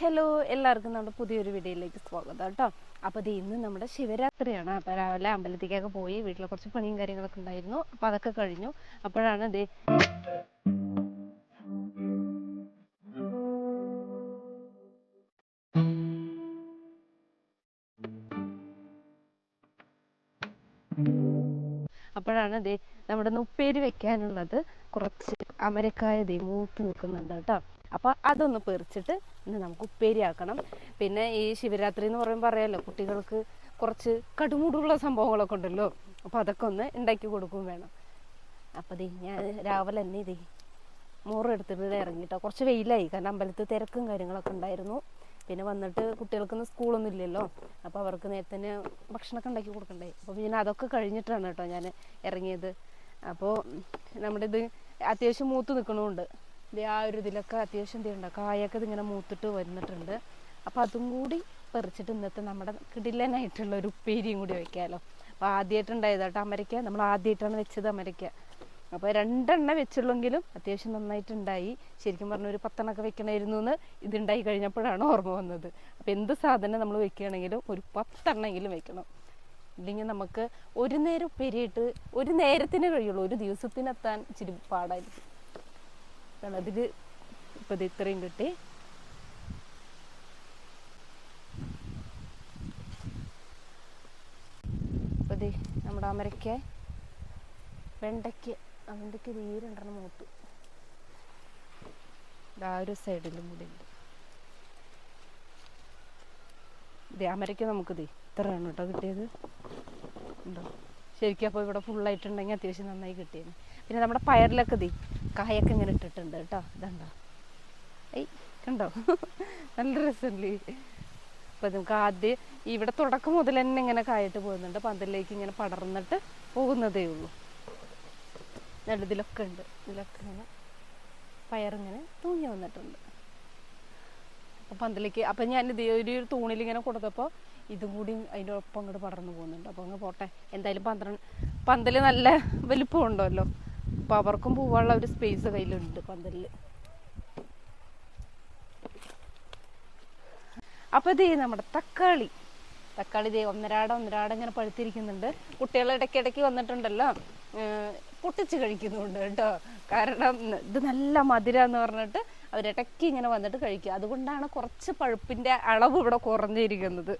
Hello എല്ലാവർക്കും നമ്മുടെ പുതിയൊരു വീഡിയോയിലേക്ക് സ്വാഗതം കേട്ടോ. അപ്പോൾ ഇത് ഇന്ന് നമ്മുടെ ശിവരാത്രിയാണ്. അപ്പോൾ രാവിലെ അമ്പലത്തിലേക്കൊക്കെ പോയി വീട്ടിൽ കുറച്ച് പണിയും കാര്യങ്ങളൊക്കെ ഉണ്ടായിരുന്നു. അപ്പോൾ അതൊക്കെ കഴിഞ്ഞു. അപ്പോഴാണ് ഇത് അപ്പോഴാണ് ദേ നമ്മുടെ ഉപ്പേരി വെക്കാനുള്ളത്. കുറച്ച് അമരക്കായ ദേ മൂത്ത് നിൽക്കുന്നുണ്ട് കേട്ടോ. അപ്പോൾ അതൊന്ന് പെറിച്ചിട്ട് ഇന്ന് നമുക്ക് ഉപ്പേരിയാക്കണം. പിന്നെ ഈ ശിവരാത്രി എന്ന് പറയുമ്പോൾ അറിയാമല്ലോ കുട്ടികൾക്ക് കുറച്ച് കടുമുടുള്ള സംഭവങ്ങളൊക്കെ ഉണ്ടല്ലോ. അപ്പോൾ അതൊക്കെ ഒന്ന് ഉണ്ടാക്കി കൊടുക്കും വേണം. അപ്പോൾ ദേ ഞാൻ രാവിലെ തന്നെ ഇതേ മോറ് എടുത്തിട്ട് ഇറങ്ങിട്ടോ. കുറച്ച് വെയിലായി കാരണം അമ്പലത്തിൽ തിരക്കും കാര്യങ്ങളൊക്കെ ഉണ്ടായിരുന്നു. പിന്നെ വന്നിട്ട് കുട്ടികൾക്കൊന്നും സ്കൂളൊന്നും ഇല്ലല്ലോ. അപ്പോൾ അവർക്ക് നേരത്തെ തന്നെ ഭക്ഷണമൊക്കെ ഉണ്ടാക്കി കൊടുക്കണ്ടേ. അപ്പോൾ പിന്നെ അതൊക്കെ കഴിഞ്ഞിട്ടാണ് കേട്ടോ ഞാൻ ഇറങ്ങിയത്. അപ്പോൾ നമ്മുടെ ഇത് അത്യാവശ്യം മൂത്ത് നിൽക്കണമുണ്ട് ആ ഒരു ഇതിലൊക്കെ അത്യാവശ്യം എന്തുണ്ട് കായൊക്കെ ഇതിങ്ങനെ മൂത്തിട്ട് വന്നിട്ടുണ്ട്. അപ്പോൾ അതും കൂടി പറിച്ചിട്ട് ഇന്നത്തെ നമ്മുടെ കിടിലനായിട്ടുള്ള ഒരു ഉപ്പേരിയും കൂടി വെക്കാമല്ലോ അപ്പോൾ ആദ്യമായിട്ടുണ്ടായതാട്ടോ അമരയ്ക്ക. നമ്മൾ ആദ്യമായിട്ടാണ് വെച്ചത് അമരയ്ക്ക. അപ്പോൾ രണ്ടെണ്ണ വെച്ചുള്ളെങ്കിലും അത്യാവശ്യം നന്നായിട്ടുണ്ടായി. ശരിക്കും പറഞ്ഞ ഒരു പത്തെണ്ണൊക്കെ വെക്കണമായിരുന്നു എന്ന് ഇതുണ്ടായി കഴിഞ്ഞപ്പോഴാണ് ഓർമ്മ വന്നത്. അപ്പോൾ എന്ത് സാധനം നമ്മൾ വെക്കുകയാണെങ്കിലും ഒരു പത്തെണ്ണെങ്കിലും വെക്കണം. ഇല്ലെങ്കിൽ നമുക്ക് ഒരു നേരം ഉപ്പേരിയിട്ട് ഒരു നേരത്തിന് കഴിയുള്ളൂ. ഒരു ദിവസത്തിനെത്താൻ ഇച്ചിരി പാടായിരിക്കും. അതിൽ ഇപ്പം ഇത് ഇത്രയും കിട്ടി. അപ്പോൾ ഇത് നമ്മുടെ അമരയ്ക്ക വെണ്ടയ്ക്ക് വെണ്ടയ്ക്ക് ഇത് ഈ രണ്ടെണ്ണം മൂത്തു ആ ഒരു സൈഡിലും കൂടി ഉണ്ട്. ഇത് അമരയ്ക്ക് നമുക്കിത് ഇത്രയാണ് കേട്ടോ കിട്ടിയത്. ഉണ്ടോ? ശരിക്കും അപ്പോൾ ഇവിടെ ഫുള്ളായിട്ടുണ്ടെങ്കിൽ അത്യാവശ്യം നന്നായി കിട്ടിയത് പിന്നെ നമ്മുടെ പയറിലൊക്കെ ദേ കായൊക്കെ ഇങ്ങനെ ഇട്ടിട്ടുണ്ട് കേട്ടോ. ഇതുണ്ടോ? ഏയ് കണ്ടോ? നല്ല രസമല്ലേ? അപ്പോൾ നമുക്ക് ആദ്യം ഇവിടെ തുടക്കം മുതൽ തന്നെ ഇങ്ങനെ കായിട്ട് പോകുന്നുണ്ട്. പന്തലിലേക്ക് ഇങ്ങനെ പടർന്നിട്ട് പോകുന്നതേ ഉള്ളൂ. ഇതിലൊക്കെ ഉണ്ട്. ഇതിലൊക്കെ ഇങ്ങനെ പയറിങ്ങനെ തൂങ്ങി വന്നിട്ടുണ്ട്. അപ്പം പന്തലേക്ക് അപ്പം ഞാൻ ഇത് ഒരു തൂണിൽ ഇങ്ങനെ കൊടുത്തപ്പോൾ ഇതും കൂടി അതിന്റെ ഒപ്പം അങ്ങോട്ട് പടർന്നു പോകുന്നുണ്ട്. അപ്പോൾ അങ്ങ് പോട്ടെ. എന്തായാലും പന്ത്രണ്ട് പന്തൽ നല്ല വലിപ്പം ഉണ്ടല്ലോ അപ്പോൾ അവർക്കും പോകാനുള്ള ഒരു സ്പേസ് കയ്യിലുണ്ട് പന്തലിൽ അപ്പോൾ ഇത് നമ്മുടെ തക്കാളി. തക്കാളി ദേ ഒന്നരാട ഒന്നരാട ഇങ്ങനെ പഴുത്തിരിക്കുന്നുണ്ട്. കുട്ടികൾ ഇടയ്ക്കിടയ്ക്ക് വന്നിട്ടുണ്ടല്ലോ. പൊട്ടിച്ച് കഴിക്കുന്നുണ്ട് കേട്ടോ. കാരണം ഇത് നല്ല മധുര എന്ന് പറഞ്ഞിട്ട് അവരിടയ്ക്ക് ഇങ്ങനെ വന്നിട്ട് കഴിക്കുക അതുകൊണ്ടാണ് കുറച്ച് പഴുപ്പിന്റെ അളവ് ഇവിടെ കുറഞ്ഞിരിക്കുന്നത്.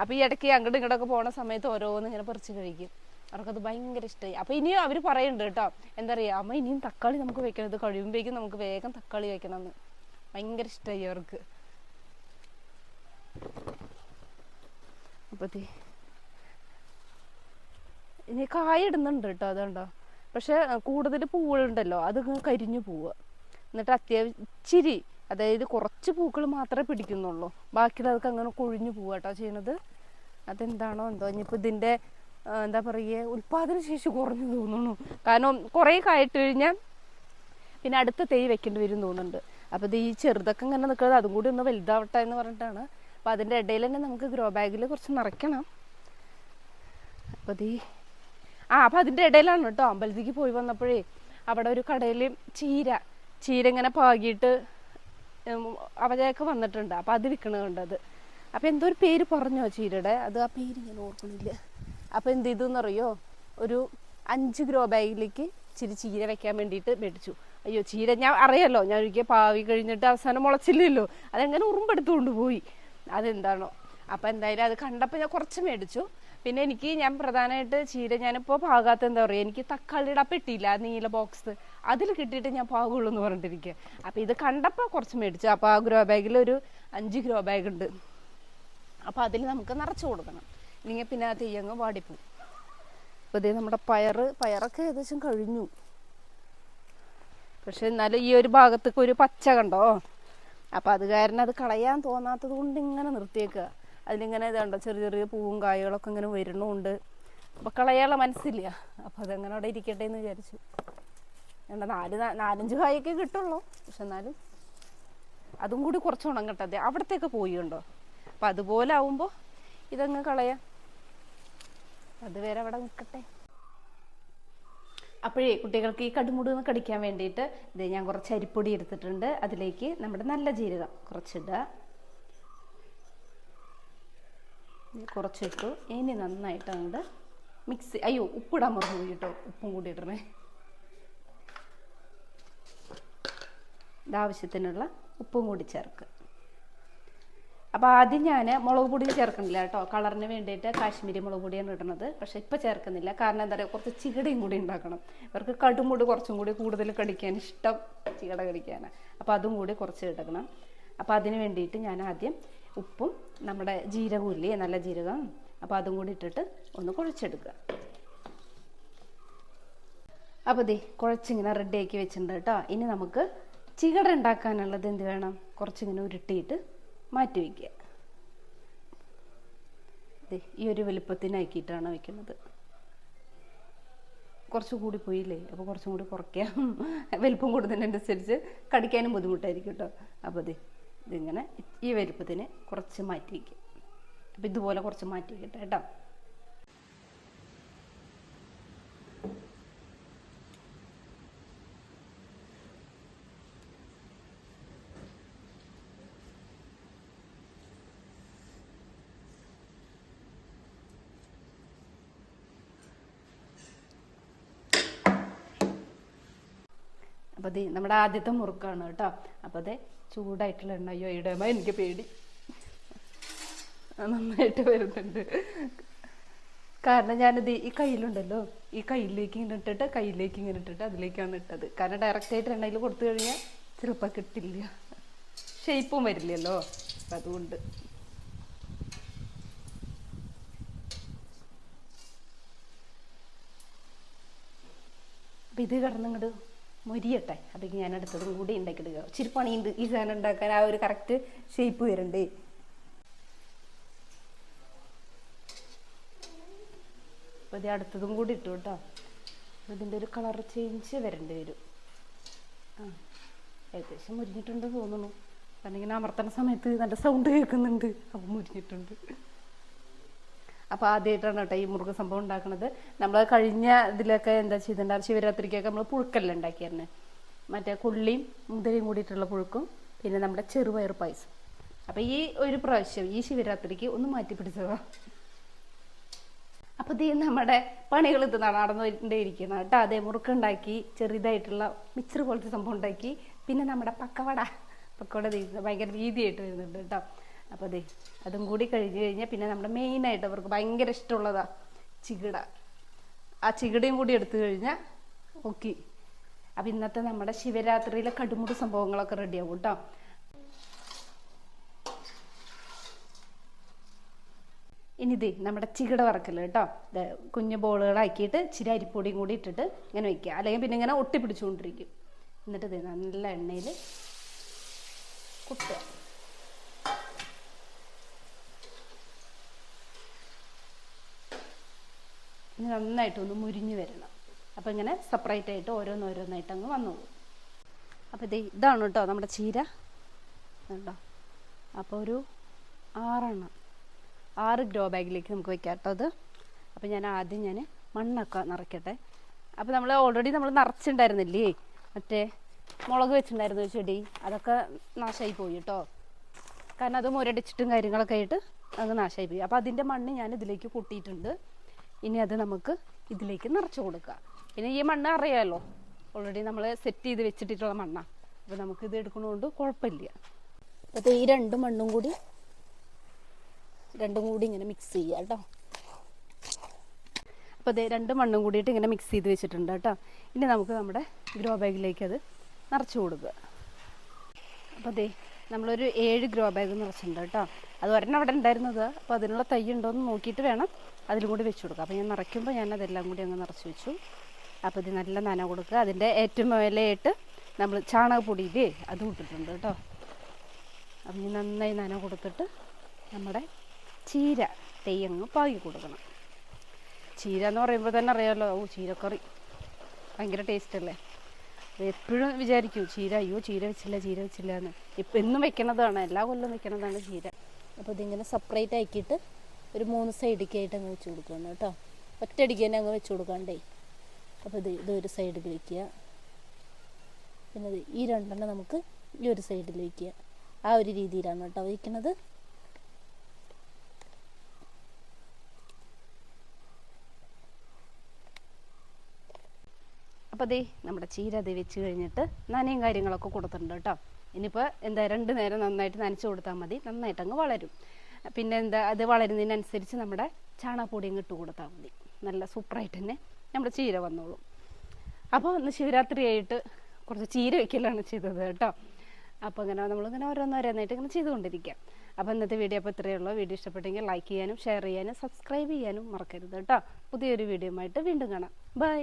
അപ്പോൾ ഈ ഇടയ്ക്ക് അങ്ങോട്ടും ഇങ്ങോട്ടൊക്കെ പോണ സമയത്ത് ഓരോന്ന് ഇങ്ങനെ പറിച്ച് കഴിക്കും. അവർക്കത് ഭയങ്കര ഇഷ്ടമായി അപ്പോൾ ഇനിയും അവർ പറയുന്നുണ്ട് കേട്ടോ. എന്താ പറയുക അമ്മ ഇനിയും തക്കാളി നമുക്ക് വെക്കണത് കഴിയുമ്പോഴേക്കും നമുക്ക് വേഗം തക്കാളി വെക്കണം എന്ന് ഭയങ്കര ഇഷ്ടമായി അവർക്ക്. അപ്പത്തി ഇനി കായ ഇടുന്നുണ്ട് കേട്ടോ അതുകൊണ്ടോ? പക്ഷെ കൂടുതൽ പൂവുണ്ടല്ലോ അത് കരിഞ്ഞു പോവുക. എന്നിട്ട് അത്യാവശ്യം ഇച്ചിരി അതായത് കുറച്ച് പൂക്കൾ മാത്രമേ പിടിക്കുന്നുള്ളൂ. ബാക്കിയുള്ളതൊക്കെ അങ്ങനെ കൊഴിഞ്ഞു പോവുക കേട്ടോ ചെയ്യണത് അതെന്താണോ എന്തോ ഇനിയിപ്പോൾ ഇതിന്റെ എന്താ പറയുക ഉൽപാദന ശേഷി കുറഞ്ഞു തോന്നുന്നു. കാരണം കുറേ കായിട്ട് കഴിഞ്ഞാൽ പിന്നെ അടുത്ത തൈ വെക്കേണ്ടി വരും തോന്നുന്നുണ്ട്. അപ്പോൾ ഇത് ഈ ചെറുതൊക്കെ ഇങ്ങനെ നിൽക്കുന്നത് അതും കൂടി ഒന്ന് വലുതാവട്ടെ എന്ന് പറഞ്ഞിട്ടാണ്. അപ്പോൾ അതിന്റെ ഇടയിൽ തന്നെ നമുക്ക് ഗ്രോ ബാഗിൽ കുറച്ച് നിറയ്ക്കണം. അപ്പോൾ ഈ- ആ അപ്പോൾ അതിന്റെ ഇടയിലാണ് കേട്ടോ. അമ്പലത്തിലേക്ക് പോയി വന്നപ്പോഴേ അവിടെ ഒരു കടയിൽ ചീര ചീര ഇങ്ങനെ പാകിയിട്ട് ഉം, അവരൊക്കെ വന്നിട്ടുണ്ട്. അപ്പോൾ അത് വിൽക്കണത് കണ്ടത്. അപ്പോൾ എന്തോ ഒരു പേര് പറഞ്ഞോ ചീരയുടെ അത് ആ പേര് ഞാൻ ഓർക്കണില്ല അപ്പോൾ എന്ത് ചെയ്തു എന്നറിയോ? ഒരു അഞ്ച് ഗ്രോ ബാഗിലേക്ക് ഇച്ചിരി ചീര വെക്കാൻ വേണ്ടിയിട്ട് മേടിച്ചു. അയ്യോ ചീര ഞാൻ അറിയാലോ? ഞാൻ ഒരിക്കൽ പാവി കഴിഞ്ഞിട്ട് അവസാനം മുളച്ചില്ലല്ലോ. അതെങ്ങനെ ഉറുമ്പെടുത്തുകൊണ്ട് പോയി? അതെന്താണോ? അപ്പം എന്തായാലും അത് കണ്ടപ്പോൾ ഞാൻ കുറച്ച് മേടിച്ചു. പിന്നെ എനിക്ക് ഞാൻ പ്രധാനമായിട്ട് ചീര ഞാനിപ്പോൾ പാകാത്ത എന്താ പറയുക എനിക്ക് തക്കാളിയുടെ ആ പെട്ടിയില്ല നീല ബോക്സ് അതിൽ കിട്ടിയിട്ട് ഞാൻ പാകുള്ളൂ എന്ന് പറഞ്ഞിട്ടിരിക്കുക അപ്പോൾ ഇത് കണ്ടപ്പോൾ കുറച്ച് മേടിച്ചു. അപ്പോൾ ആ ഗ്രോ ബാഗിൽ ഒരു അഞ്ച് ഗ്രോ ബാഗ് ഉണ്ട്. അപ്പോൾ അതിൽ നമുക്ക് നിറച്ച് കൊടുക്കണം. ഇല്ലെങ്കിൽ പിന്നെ ആ തെയ്യങ്ങ് വാടിപ്പോവും. അപ്പോൾ ഇതേ നമ്മുടെ പയറ് പയറൊക്കെ ഏകദേശം കഴിഞ്ഞു. പക്ഷെ എന്നാലും ഈ ഒരു ഭാഗത്തേക്ക് ഒരു പച്ച കണ്ടോ? അപ്പോൾ അത് കാരണം അത് കളയാൻ തോന്നാത്തത് കൊണ്ട് ഇങ്ങനെ നിർത്തിയേക്കുക അതിലിങ്ങനെ ഇതുണ്ടോ? ചെറിയ ചെറിയ പൂവും കായകളൊക്കെ ഇങ്ങനെ വരണമുണ്ട് അപ്പോൾ കളയാനുള്ള മനസ്സില്ല. അപ്പോൾ അതങ്ങനെ അവിടെ ഇരിക്കട്ടെ എന്ന് വിചാരിച്ചു. എന്താ നാല് നാലഞ്ച് കായൊക്കെ കിട്ടുള്ളൂ. പക്ഷെ എന്നാലും അതും കൂടി കുറച്ച് ഉണങ്ങട്ടെ കിട്ടാതെ അവിടത്തേക്ക് പോയിണ്ടോ? അപ്പം അതുപോലെ ആവുമ്പോൾ ഇതങ്ങ് കളയാം. അതുവരെ അവിടെ നിൽക്കട്ടെ അപ്പോഴേ കുട്ടികൾക്ക് ഈ കടുമുടുന്ന് കടിക്കാൻ വേണ്ടിയിട്ട് ഇത് ഞാൻ കുറച്ച് അരിപ്പൊടി എടുത്തിട്ടുണ്ട്. അതിലേക്ക് നമ്മുടെ നല്ല ജീരകം കുറച്ചിടുക കുറച്ചിട്ടു. ഇനി നന്നായിട്ട് അങ്ങോട്ട് മിക്സ് അയ്യോ ഉപ്പിടാൻ മറന്നു പോയിട്ടോ ഉപ്പും കൂടി ഇടണേ. ഇത് ആവശ്യത്തിനുള്ള ഉപ്പും കൂടി ചേർക്കുക. അപ്പോൾ ആദ്യം ഞാൻ മുളക് പൊടി ചേർക്കുന്നില്ല കേട്ടോ. കളറിന് വേണ്ടിയിട്ട് കാശ്മീരി മുളക് പൊടിയാണ് ഇടുന്നത്. പക്ഷെ ഇപ്പം ചേർക്കുന്നില്ല. കാരണം എന്താ പറയുക കുറച്ച് ചികടയും കൂടി ഉണ്ടാക്കണം. ഇവർക്ക് കടുമുടി കുറച്ചും കൂടി കൂടുതൽ കടിക്കാൻ ഇഷ്ടം ചികട കടിക്കാനാണ് അപ്പോൾ അതും കൂടി കുറച്ച് ഇടണം. അപ്പോൾ അതിന് വേണ്ടിയിട്ട് ഞാൻ ആദ്യം ഉപ്പും നമ്മുടെ ജീരകമില്ല നല്ല ജീരകം അപ്പോൾ അതും കൂടി ഇട്ടിട്ട് ഒന്ന് കുഴച്ചെടുക്കുക. അപ്പോൾ ദേ കുഴച്ചിങ്ങനെ റെഡിയാക്കി വെച്ചിട്ടുണ്ട് കേട്ടോ. ഇനി നമുക്ക് ചികട ഉണ്ടാക്കാനുള്ളത് എന്ത് വേണം? കുറച്ചിങ്ങനെ ഉരുട്ടിയിട്ട് മാറ്റി വയ്ക്കുക ഈ ഒരു വലുപ്പത്തിനാക്കിയിട്ടാണ് വെക്കുന്നത്. കുറച്ച് കൂടി പോയില്ലേ? അപ്പോൾ കുറച്ചും കൂടി കുറയ്ക്കാം. വലിപ്പം കൂടുന്നതിനനുസരിച്ച് കടിക്കാനും ബുദ്ധിമുട്ടായിരിക്കും കേട്ടോ അപ്പോൾ ദേ ഇതിങ്ങനെ ഈ വലുപ്പത്തിന് കുറച്ച് മാറ്റി വയ്ക്കുക അപ്പോൾ ഇതുപോലെ കുറച്ച് മാറ്റി വയ്ക്കട്ടെ കേട്ടോ അപ്പോൾ ദേ നമ്മുടെ ആദ്യത്തെ മുറുക്കാണ് കേട്ടോ. അപ്പോൾ അതെ ചൂടായിട്ടുള്ള എണ്ണ അയ്യോ ഇടുമ്പോൾ എനിക്ക് പേടി. നന്നായിട്ട് വരുന്നുണ്ട്. കാരണം ഞാനിത് ഈ കയ്യിലുണ്ടല്ലോ ഈ കയ്യിലേക്ക് ഇങ്ങനെ ഇട്ടിട്ട് കയ്യിലേക്ക് ഇങ്ങനെ ഇട്ടിട്ട് അതിലേക്കാണ് ഇട്ടത്. കാരണം ഡയറക്റ്റ് ആയിട്ട് എണ്ണയിൽ കൊടുത്തു കഴിഞ്ഞാൽ ചിലപ്പോൾ കിട്ടില്ല. ഷേപ്പും വരില്ലല്ലോ. അപ്പം അതുകൊണ്ട്. അപ്പം ഇത് കിടന്നിങ്ങോട്ട് മൊരിയട്ടെ. അതൊക്കെ ഞാൻ അടുത്തതും കൂടി ഉണ്ടാക്കിയിടുക ഇച്ചിരി പണിയുണ്ട്. ഈ സാധനം ഉണ്ടാക്കാൻ ആ ഒരു കറക്റ്റ് ഷേപ്പ് വരണ്ടേ അപ്പോൾ ഇത് അടുത്തതും കൂടി ഇട്ടു കേട്ടോ. ഇതിന്റെ ഒരു കളർ ചേഞ്ച് വരേണ്ടി വരും. ആ ഏകദേശം മുരിഞ്ഞിട്ടുണ്ട് തോന്നുന്നു. കാരണം ഇങ്ങനെ അമർത്തണ സമയത്ത് നല്ല സൗണ്ട് കേൾക്കുന്നുണ്ട്. അപ്പം മുരിഞ്ഞിട്ടുണ്ട്. അപ്പോൾ ആദ്യമായിട്ടാണ് കേട്ടോ ഈ മുറുക്ക് സംഭവം ഉണ്ടാക്കുന്നത് നമ്മൾ കഴിഞ്ഞ ഇതിലൊക്കെ എന്താ ചെയ്തിട്ടുണ്ടാകും ശിവരാത്രിക്കൊക്കെ നമ്മൾ പുഴുക്കല്ല ഉണ്ടാക്കിയായിരുന്നു മറ്റേ കുള്ളിയും മുതിരയും കൂടിയിട്ടുള്ള പുഴുക്കും പിന്നെ നമ്മുടെ ചെറുപയർ പായസം. അപ്പോൾ ഈ ഒരു പ്രാവശ്യം ഈ ശിവരാത്രിക്ക് ഒന്ന് മാറ്റി പിടിച്ചതാ. അപ്പോൾ ഇത് നമ്മുടെ പണികൾ ഇത് നടന്നുകൊണ്ടേയിരിക്കണം കേട്ടോ അതേ മുറുക്കുണ്ടാക്കി ചെറുതായിട്ടുള്ള മിച്ചർ പോലത്തെ സംഭവം ഉണ്ടാക്കി പിന്നെ നമ്മുടെ പക്കവട. പക്കവട ദേ ഭയങ്കര രീതിയായിട്ട് വരുന്നുണ്ട് കേട്ടോ. അപ്പോൾ അതെ അതും കൂടി കഴിഞ്ഞ് കഴിഞ്ഞാൽ പിന്നെ നമ്മുടെ മെയിനായിട്ട് അവർക്ക് ഭയങ്കര ഇഷ്ടമുള്ളതാ ചികിട. ആ ചികിടയും കൂടി എടുത്തു കഴിഞ്ഞാൽ ഓക്കെ. അപ്പം ഇന്നത്തെ നമ്മുടെ ശിവരാത്രിയിലെ കടുമുടി സംഭവങ്ങളൊക്കെ റെഡിയാവും കേട്ടോ. ഇനി ഇതേ നമ്മുടെ ചികിട വറക്കൽ കേട്ടോ. കുഞ്ഞു ബോളുകളാക്കിയിട്ട് ഇച്ചിരി അരിപ്പൊടിയും കൂടി ഇട്ടിട്ട് ഇങ്ങനെ വെക്കുക. അല്ലെങ്കിൽ പിന്നെ ഇങ്ങനെ ഒട്ടിപ്പിടിച്ചുകൊണ്ടിരിക്കും. എന്നിട്ട് ഇത് നല്ല എണ്ണയിൽ കുത്തുക ഇനി നന്നായിട്ടൊന്ന് മുരിഞ്ഞ് വരണം. അപ്പോൾ ഇങ്ങനെ സെപ്പറേറ്റ് ആയിട്ട് ഓരോന്നോരോന്നായിട്ട് അങ്ങ് വന്നു പോകും അപ്പോൾ ഇത് ഇതാണ് കേട്ടോ നമ്മുടെ ചീര. കേട്ടോ അപ്പോൾ ഒരു ആറെണ്ണം. ആറ് ഗ്രോ ബാഗിലേക്ക് നമുക്ക് വെക്കാം കേട്ടോ അത്. അപ്പോൾ ഞാൻ ആദ്യം ഞാൻ മണ്ണൊക്കെ നിറയ്ക്കട്ടെ. അപ്പോൾ നമ്മൾ ഓൾറെഡി നമ്മൾ നിറച്ചിട്ടുണ്ടായിരുന്നില്ലേ? മറ്റേ മുളക് വെച്ചിട്ടുണ്ടായിരുന്നു ചെടി. അതൊക്കെ നാശമായി പോയി കേട്ടോ കാരണം അത് മുരടിച്ചിട്ടും കാര്യങ്ങളൊക്കെ ആയിട്ട് അത് നാശമായി പോയി. അപ്പോൾ അതിന്റെ മണ്ണ് ഞാൻ ഇതിലേക്ക് കൂട്ടിയിട്ടുണ്ട് ഇനി അത് നമുക്ക് ഇതിലേക്ക് നിറച്ചു കൊടുക്കുക. പിന്നെ ഈ മണ്ണ് അറിയാമല്ലോ ഓൾറെഡി നമ്മൾ സെറ്റ് ചെയ്ത് വെച്ചിട്ടുള്ള മണ്ണാണ് അപ്പോൾ നമുക്ക് ഇത് എടുക്കുന്നതുകൊണ്ട് കുഴപ്പമില്ല. അപ്പോൾ ഈ രണ്ട് മണ്ണും കൂടി രണ്ടും കൂടി ഇങ്ങനെ മിക്സ് ചെയ്യുക കേട്ടോ. അപ്പോൾ അതേ രണ്ട് മണ്ണും കൂടിയിട്ട് ഇങ്ങനെ മിക്സ് ചെയ്ത് വെച്ചിട്ടുണ്ട് കേട്ടോ. ഇനി നമുക്ക് നമ്മുടെ ഗ്രോ ബാഗിലേക്ക് അത് നിറച്ചു കൊടുക്കുക. അപ്പോൾ അതേ നമ്മളൊരു ഏഴ് ഗ്രോ ബാഗ് നിറച്ചിട്ടുണ്ട് കേട്ടോ. അത് ഒരെണ്ണം അവിടെ ഉണ്ടായിരുന്നത്. അപ്പോൾ അതിനുള്ള തൈ ഉണ്ടോ എന്ന് നോക്കിയിട്ട് വേണം അതിലും കൂടി വെച്ച് കൊടുക്കുക അപ്പോൾ ഞാൻ നിറയ്ക്കുമ്പോൾ ഞാൻ അതെല്ലാം കൂടി അങ്ങ് നിറച്ച് വെച്ചു. അപ്പോൾ ഇത് നല്ല നന കൊടുക്കുക. അതിന്റെ ഏറ്റവും മേലെയായിട്ട് നമ്മൾ ചാണകപ്പൊടിയില്ലേ അതും ഇട്ടിട്ടുണ്ട് കേട്ടോ. അപ്പം ഇനി നന്നായി നന കൊടുത്തിട്ട് നമ്മുടെ ചീര തെയ്യങ്ങ് പാകി കൊടുക്കണം. ചീര എന്ന് പറയുമ്പോൾ തന്നെ അറിയാമല്ലോ. ഓ ചീരക്കറി. ഭയങ്കര ടേസ്റ്റ് അല്ലേ? എപ്പോഴും വിചാരിക്കും ചീര അയ്യോ ചീര വെച്ചില്ല ചീര വെച്ചില്ല എന്ന്. ഇപ്പം എന്നും വെക്കണതാണ് എല്ലാ കൊല്ലം വെക്കണതാണ് ചീര. അപ്പോൾ ഇതിങ്ങനെ സെപ്പറേറ്റ് ആക്കിയിട്ട് ഒരു മൂന്ന് സൈഡിലേക്ക് ആയിട്ട് അങ്ങ് വെച്ച് കൊടുക്കണം കേട്ടോ. ഒറ്റയടിക്ക് തന്നെ അങ്ങ് വെച്ച് കൊടുക്കാണ്ടേ. അപ്പോൾ ഇത് ഇതൊരു സൈഡിൽ വയ്ക്കുക പിന്നെ ഈ രണ്ടെണ്ണം നമുക്ക് ഈ ഒരു സൈഡിൽ വയ്ക്കുക ആ ഒരു രീതിയിലാണ് കേട്ടോ വയ്ക്കുന്നത് അപ്പോൾ ദേ നമ്മുടെ ചീര അത് വെച്ച് കഴിഞ്ഞിട്ട് നനയും കാര്യങ്ങളൊക്കെ കൊടുത്തിട്ടുണ്ട് കേട്ടോ. ഇനിയിപ്പോൾ എന്താ രണ്ട് നേരം നന്നായിട്ട് നനച്ച് കൊടുത്താൽ മതി. നന്നായിട്ട് അങ്ങ് വളരും. പിന്നെ എന്താ അത് വളരുന്നതിനനുസരിച്ച് നമ്മുടെ ചാണകപ്പൊടിയും ഇട്ട് കൊടുത്താൽ മതി. നല്ല സൂപ്പറായിട്ട് തന്നെ നമ്മുടെ ചീര വന്നോളും. അപ്പോൾ ഇന്ന് ശിവരാത്രി ആയിട്ട് കുറച്ച് ചീര വയ്ക്കലാണ് ചെയ്തത് കേട്ടോ. അപ്പോൾ ഇങ്ങനെ നമ്മളിങ്ങനെ ഓരോന്നോരോന്നായിട്ട് ഇങ്ങനെ ചെയ്തുകൊണ്ടിരിക്കാം. അപ്പോൾ ഇന്നത്തെ വീഡിയോ അപ്പോൾ ഇത്രയേ ഉള്ളൂ. വീഡിയോ ഇഷ്ടപ്പെട്ടെങ്കിൽ ലൈക്ക് ചെയ്യാനും ഷെയർ ചെയ്യാനും സബ്സ്ക്രൈബ് ചെയ്യാനും മറക്കരുത് കേട്ടോ. പുതിയൊരു വീഡിയോ ആയിട്ട് വീണ്ടും കാണാം. ബൈ